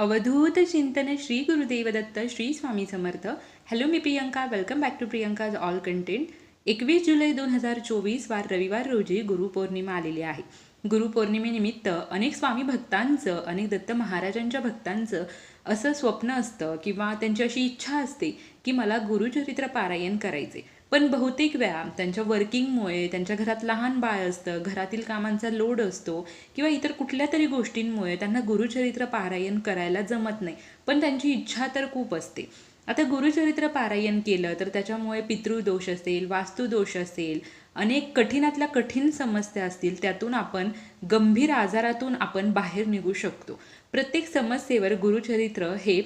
अवधूत चिंतन Shri Gurudevdatta Shri Swami Samarth. Hello me Priyanka. Welcome back to Priyanka's all content एकवीस जुलै दोन हजार चोवीस वार रविवार रोजी गुरुपौर्णिमा आलेली आहे. गुरुपौर्णिमेनिमित्त अनेक स्वामी भक्तांचं अनेक दत्त महाराजांच्या भक्तांचं असं स्वप्न असतं किंवा त्यांची अशी इच्छा असते की मला गुरुचरित्र पारायण करायचे पण बहुतेक वेळा त्यांच्या वर्किंगमुळे त्यांच्या घरात लहान बाळ असतं घरातील कामांचा लोड असतो किंवा इतर कुठल्या तरी गोष्टींमुळे त्यांना गुरुचरित्र पारायण करायला जमत नाही. पण त्यांची इच्छा तर खूप असते. आता गुरुचरित्र पारायण केलं तर त्याच्यामुळे पितृदोष असेल वास्तुदोष असेल अनेक कठीणातल्या कठीण समस्या असतील त्यातून आपण गंभीर आजारातून आपण बाहेर निघू शकतो. प्रत्येक समस्येवर गुरुचरित्र हे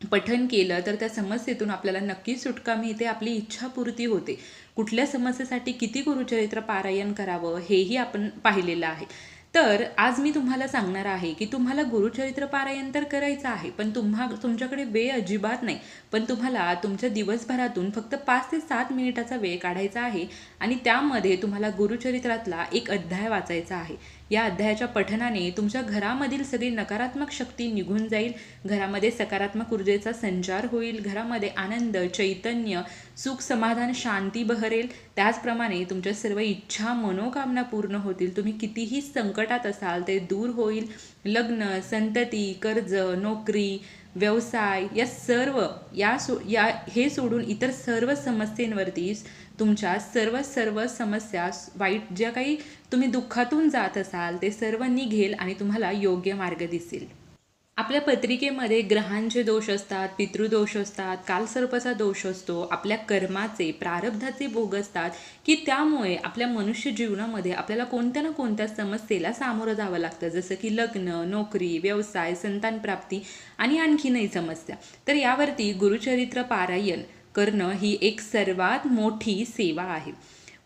पठन केलं तर त्या समस्येतून आपल्याला नक्कीच सुटका मिळते आपली इच्छापूर्ती होते. कुठल्या समस्येसाठी किती गुरुचरित्र पारायण करावं हेही आपण पाहिलेलं आहे. तर आज मी तुम्हाला सांगणार आहे की तुम्हाला गुरुचरित्र पारायण तर करायचं आहे पण तुम्हा तुमच्याकडे वेळ अजिबात नाही. पण तुम्हाला तुमच्या दिवसभरातून फक्त पाच ते सात मिनिटाचा वेळ काढायचा आहे आणि त्यामध्ये तुम्हाला गुरुचरित्रातला एक अध्याय वाचायचा आहे. या अध्यायाच्या पठनाने तुमच्या घरामधील सगळी नकारात्मक शक्ती निघून जाईल. घरामध्ये सकारात्मक ऊर्जेचा संचार होईल. घरामध्ये आनंद चैतन्य सुख समाधान शांती बहरेल. त्याचप्रमाणे तुमच्या सर्व इच्छा मनोकामना पूर्ण होतील. तुम्ही कितीही संकटात असाल ते दूर होईल. लग्न संतती कर्ज नोकरी व्यवसाय या सर्व या सो या हे सोडून इतर सर्व समस्येंवरती तुमच्या सर्व सर्व समस्या वाईट ज्या काही तुम्ही दुःखातून जात असाल ते सर्व निघेल आणि तुम्हाला योग्य मार्ग दिसेल. आपल्या पत्रिकेमध्ये ग्रहांचे दोष असतात पितृदोष असतात कालसर्पाचा दोष असतो आपल्या कर्माचे प्रारब्धाचे भोग असतात की त्यामुळे आपल्या मनुष्य जीवनामध्ये आपल्याला कोणत्या ना कोणत्या समस्येला सामोरं जावं लागतं जसं की लग्न नोकरी व्यवसाय संतानप्राप्ती आणि आणखीनही समस्या. तर यावरती गुरुचरित्र पारायण करणं ही एक सर्वात मोठी सेवा आहे.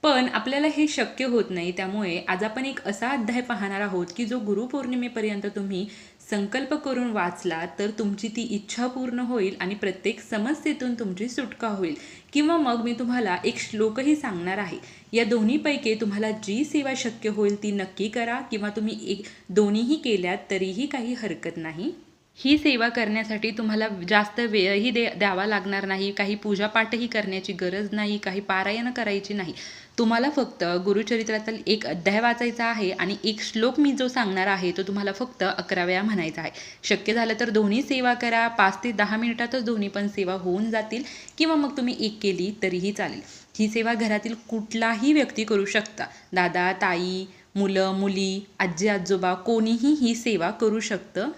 पण आपल्याला हे शक्य होत नाही त्यामुळे आज आपण एक असा अध्याय पाहणार आहोत की जो गुरुपौर्णिमेपर्यंत तुम्ही संकल्प करून वाचला तर तुमची ती इच्छा पूर्ण होईल आणि प्रत्येक समस्येतून तुमची सुटका होईल. किंवा मग मी तुम्हाला एक श्लोकही सांगणार आहे. या दोन्हीपैकी तुम्हाला जी सेवा शक्य होईल ती नक्की करा किंवा तुम्ही एक दोन्हीही केल्यात तरीही काही हरकत नाही. ही सेवा करण्यासाठी तुम्हाला जास्त वेळही दे द्यावा लागणार नाही काही पूजापाठही करण्याची गरज नाही काही पारायण करायची नाही. तुम्हाला फक्त गुरुचरित्रातील एक अध्याय वाचायचा आहे आणि एक श्लोक मी जो सांगणार आहे तो तुम्हाला फक्त अकरा वेळा म्हणायचा आहे. शक्य झालं तर दोन्ही सेवा करा पाच ते दहा मिनिटातच दोन्ही पण सेवा होऊन जातील किंवा मग तुम्ही एक केली तरीही चालेल. ही सेवा घरातील कुठलाही व्यक्ती करू शकता. दादा ताई मुलं मुली आजी आजोबा कोणीही ही सेवा करू शकतं.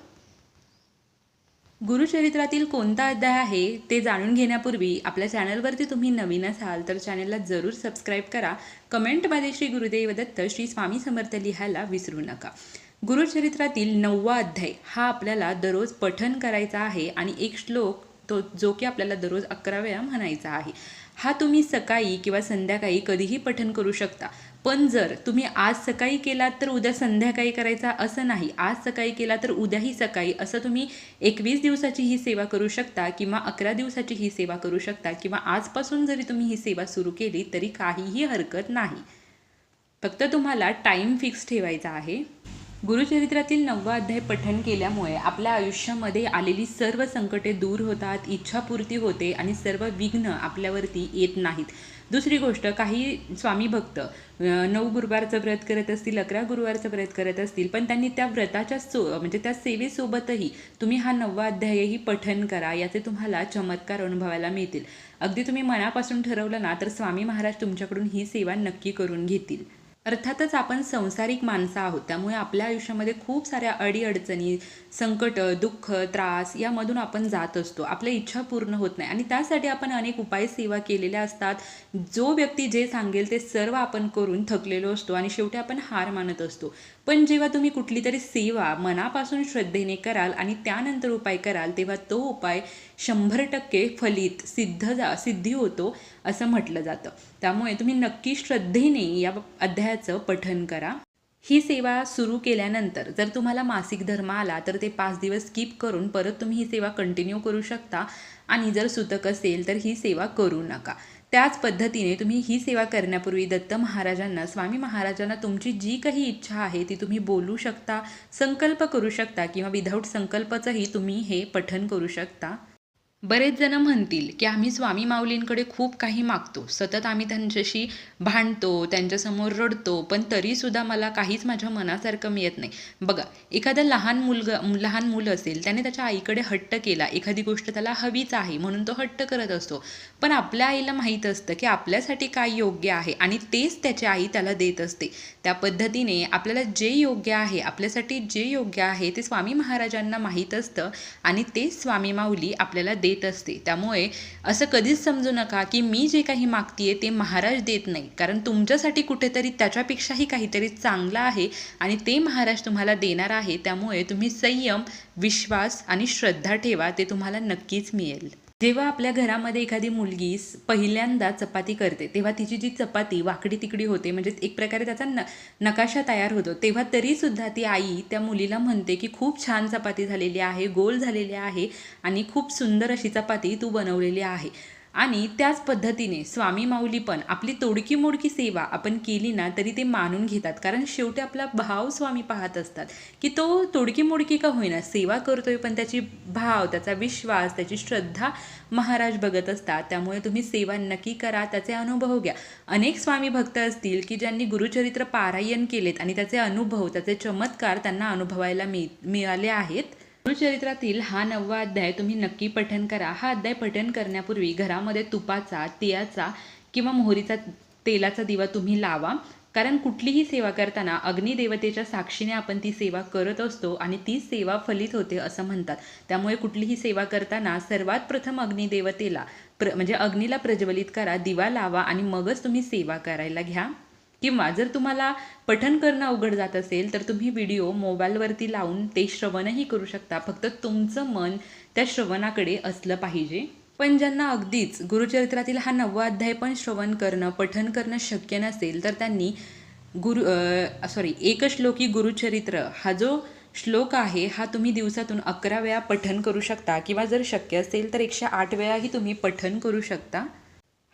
गुरुचरित्रातील कोणता अध्याय आहे ते जाणून घेण्यापूर्वी आपल्या चॅनलवरती तुम्ही नवीन असाल तर चॅनलला जरूर सबस्क्राईब करा. कमेंटमध्ये श्री गुरुदेव दत्त श्री स्वामी समर्थ लिहायला विसरू नका. गुरुचरित्रातील नववा अध्याय हा आपल्याला दररोज पठन करायचा आहे आणि एक श्लोक तो जो की आपल्याला दररोज अकरा वेळा म्हणायचा आहे. हा तुम्ही सकाळी किंवा संध्याकाळी कधीही पठन करू शकता. पण जर तुम्ही आज सकाळी केलात तर उद्या संध्याकाळी करायचा असं नाही. आज सकाळी केला तर उद्याही सकाळी. असं तुम्ही एकवीस दिवसाची ही सेवा करू शकता किंवा अकरा दिवसाची ही सेवा करू शकता किंवा आजपासून जरी तुम्ही ही सेवा सुरू केली तरी काहीही हरकत नाही. फक्त तुम्हाला टाईम फिक्स ठेवायचा आहे. गुरुचरित्रातील नववा अध्याय पठन केल्यामुळे आपल्या आयुष्यामध्ये आलेली सर्व संकटे दूर होतात इच्छापूर्ती होते आणि सर्व विघ्न आपल्यावरती येत नाहीत. दुसरी गोष्ट काही स्वामी भक्त नऊ गुरुवारचं व्रत करत असतील अकरा गुरुवारचं व्रत करत असतील पण त्यांनी त्या व्रताच्या सो म्हणजे त्या सेवेसोबतही तुम्ही हा नववा अध्यायही पठन करा याचे तुम्हाला चमत्कार अनुभवायला मिळतील. अगदी तुम्ही मनापासून ठरवलं ना तर स्वामी महाराज तुमच्याकडून ही सेवा नक्की करून घेतील. अर्थातच आपण संसारिक माणसं आहोत. त्यामुळे आपल्या आयुष्यामध्ये खूप साऱ्या अडीअडचणी संकट दुःख त्रास यामधून आपण जात असतो. आपल्या इच्छा पूर्ण होत नाही. आणि त्यासाठी आपण अनेक उपाय सेवा केलेल्या असतात. जो व्यक्ती जे सांगेल ते सर्व आपण करून थकलेलो असतो आणि शेवटी आपण हार मानत असतो. पण जेव्हा तुम्ही कुठली तरी सेवा मनापासून श्रद्धेने कराल आणि त्यानंतर उपाय कराल तेव्हा तो उपाय शंभर टक्के फलित सिद्ध जा सिद्धी होतो असं म्हटलं जातं. त्यामुळे तुम्ही नक्की श्रद्धेने या अध्यायाचं पठन करा. ही सेवा सुरू केल्यानंतर जर तुम्हाला मासिक धर्म आला तर ते पाच दिवस स्किप करून परत तुम्ही ही सेवा कंटिन्यू करू शकता. आणि जर सुतक असेल तर ही सेवा करू नका. त्याच पद्धतीने तुम्ही ही सेवा करण्यापूर्वी दत्त महाराजांना स्वामी महाराजांना तुमची जी काही इच्छा आहे ती तुम्ही बोलू शकता संकल्प करू शकता किंवा विदाऊट संकल्पचंही तुम्ही हे पठन करू शकता. बरेच जण म्हणतील की आम्ही स्वामी माऊलींकडे खूप काही मागतो. सतत आम्ही त्यांच्याशी भांडतो त्यांच्यासमोर रडतो पण तरीसुद्धा मला काहीच माझ्या मनासारखं मिळत नाही. बघा एखादं लहान मुलगा लहान मुलं असेल त्याने त्याच्या आईकडे हट्ट केला. एखादी गोष्ट त्याला हवीच आहे म्हणून तो हट्ट करत असतो. पण आपल्या आईला माहीत असतं की आपल्यासाठी काय योग्य आहे आणि तेच त्याची आई त्याला देत असते. त्या पद्धतीने आपल्याला जे योग्य आहे आपल्यासाठी जे योग्य आहे ते स्वामी महाराजांना माहीत असतं आणि तेच स्वामी माऊली आपल्याला देत असते. त्यामुळे असं कधीच समजू नका की मी जे काही मागतीये ते महाराज देत नाही. कारण तुमच्यासाठी कुठेतरी त्याच्यापेक्षाही काहीतरी चांगलं आहे आणि ते महाराज तुम्हाला देणार आहे. त्यामुळे तुम्ही संयम विश्वास आणि श्रद्धा ठेवा. ते तुम्हाला नक्कीच मिळेल. जेव्हा आपल्या घरामध्ये एखादी मुलगी पहिल्यांदा चपाती करते तेव्हा तिची जी चपाती वाकडी तिकडी होते म्हणजे एक प्रकारे त्याचा न नकाशा तयार होतो तेव्हा तरीसुद्धा ती आई त्या मुलीला म्हणते की खूप छान चपाती झालेली आहे गोल झालेली आहे आणि खूप सुंदर अशी चपाती तू बनवलेली आहे. आणि त्याच पद्धतीने स्वामी माऊली पण आपली तोडकी मोडकी सेवा आपण केली ना तरी ते मानून घेतात. कारण शेवटी आपला भाव स्वामी पाहत असतात की तो तोडकी मोडकी का होईना सेवा करतोय पण त्याची भाव त्याचा विश्वास त्याची श्रद्धा महाराज बघत असतात. त्यामुळे तुम्ही सेवा नक्की करा त्याचे अनुभव घ्या. अनेक स्वामी भक्त असतील की ज्यांनी गुरुचरित्र पारायण केलेत आणि त्याचे अनुभव त्याचे चमत्कार त्यांना अनुभवायला मिळाले आहेत. गुरुचरित्रातील हा नववा अध्याय तुम्ही नक्की पठन करा. हा अध्याय पठन करण्यापूर्वी घरामध्ये तुपाचा तिळाचा किंवा मोहरीचा तेलाचा दिवा तुम्ही लावा. कारण कुठलीही सेवा करताना अग्निदेवतेच्या साक्षीने आपण ती सेवा करत असतो आणि ती सेवा फलित होते असं म्हणतात. त्यामुळे कुठलीही सेवा करताना सर्वात प्रथम अग्निदेवतेला प्र म्हणजे अग्नीला प्रज्वलित करा दिवा लावा आणि मगच तुम्ही सेवा करायला घ्या. किंवा जर तुम्हाला पठन करणं अवघड जात असेल तर तुम्ही व्हिडिओ मोबाईलवरती लावून ते श्रवणही करू शकता. फक्त तुमचं मन त्या श्रवणाकडे असलं पाहिजे. पण ज्यांना अगदीच गुरुचरित्रातील हा नववा अध्याय पण श्रवण करणं पठन करणं शक्य नसेल तर त्यांनी गुरु सॉरी एकश्लोकी गुरुचरित्र हा जो श्लोक आहे हा तुम्ही दिवसातून अकरा वेळा पठन करू शकता. किंवा जर शक्य असेल तर एकशे आठ वेळाही तुम्ही पठन करू शकता.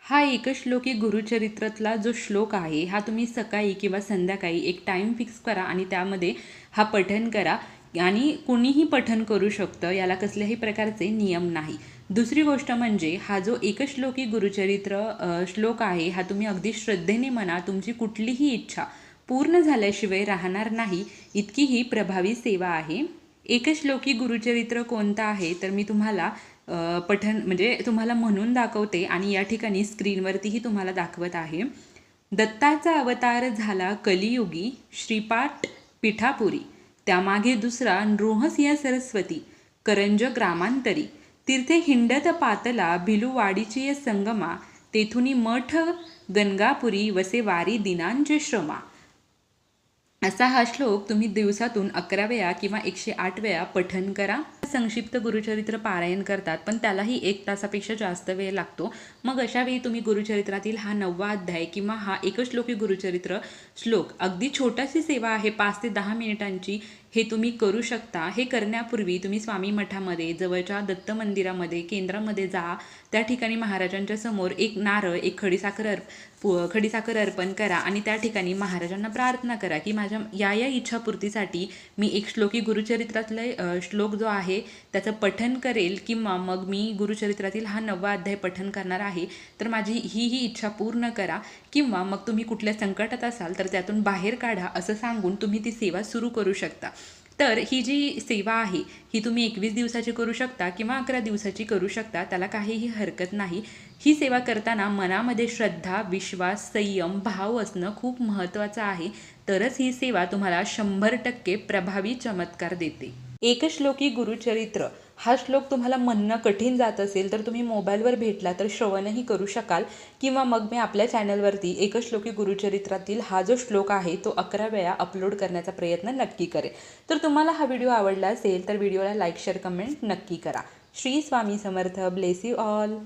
हा एकश्लोकी गुरुचरित्रातला जो श्लोक आहे हा तुम्ही सकाळी किंवा संध्याकाळी एक टाईम फिक्स करा आणि त्यामध्ये हा पठन करा. आणि कुणीही पठन करू शकतं याला कसल्याही प्रकारचे नियम नाही. दुसरी गोष्ट म्हणजे हा जो एकश्लोकी गुरुचरित्र श्लोक आहे हा तुम्ही अगदी श्रद्धेने म्हणा तुमची कुठलीही इच्छा पूर्ण झाल्याशिवाय राहणार नाही इतकी ही प्रभावी सेवा आहे. एकश्लोकी गुरुचरित्र कोणतं आहे तर मी तुम्हाला पठन म्हणजे तुम्हाला म्हणून दाखवते आणि या ठिकाणी स्क्रीनवरतीही तुम्हाला दाखवत आहे. दत्ताचा अवतार झाला कलियुगी श्रीपाठ पिठापुरी. त्यामागे दुसरा नृहसिंह सरस्वती करंज ग्रामांतरी. तीर्थे हिंडत पातला भिलुवाडीची संगमा तेथुनी मठ गणगापुरी वसे वारी दिनांचे श्रमा असा हा श्लोक तुम्ही दिवसातून अकरा वेळा किंवा एकशे आठ वेळा पठन करा. संक्षिप्त गुरुचरित्र पारायण करतात पण त्यालाही एक तासापेक्षा जास्त वेळ लागतो. मग अशावेळी तुम्ही गुरुचरित्रातील हा नववा अध्याय किंवा हा एकश्लोकी गुरुचरित्र श्लोक अगदी छोटाशी सेवा आहे पाच ते दहा मिनिटांची हे तुम्ही करू शकता. हे करण्यापूर्वी तुम्ही स्वामी मठामध्ये जवळच्या दत्त मंदिरामध्ये केंद्रामध्ये जा. त्या ठिकाणी महाराजांच्या समोर एक नारळ एक खडीसाखर अर्प पु- खडीसाखर अर्पण करा आणि त्या ठिकाणी महाराजांना प्रार्थना करा की माझ्या या या इच्छापूर्तीसाठी मी एक श्लोकी गुरुचरित्रातलं श्लोक जो आहे त्याचं पठन करेल किंवा मग मी गुरुचरित्रातील हा नववा अध्याय पठन करणार आहे तर माझी ही ही इच्छा पूर्ण करा किंवा मग तुम्ही कुठल्या संकटात असाल तर त्यातून बाहेर काढा असं सांगून तुम्ही ती सेवा सुरू करू शकता. तर ही जी सेवा आहे ही तुम्ही एकवीस दिवसाची करू शकता किंवा अकरा दिवसाची करू शकता त्याला काहीही हरकत नाही. ही सेवा करताना मनामध्ये श्रद्धा विश्वास संयम भाव असणं खूप महत्त्वाचं आहे. तरच ही सेवा तुम्हाला शंभर टक्के प्रभावी चमत्कार देते. एकश्लोकी गुरुचरित्र. हा श्लोक तुम्हाला म्हणणं कठीण जात असेल तर तुम्ही मोबाईलवर भेटला तर श्रवणही करू शकाल. किंवा मग मी आपल्या चॅनलवरती एकश्लोकी गुरुचरित्रातील हा जो श्लोक आहे तो अकरा वेळा अपलोड करण्याचा प्रयत्न नक्की करेल तर तुम्हाला हा व्हिडिओ आवडला असेल तर व्हिडिओला लाईक शेअर कमेंट नक्की करा. Shri Swami Samarth. Bless you all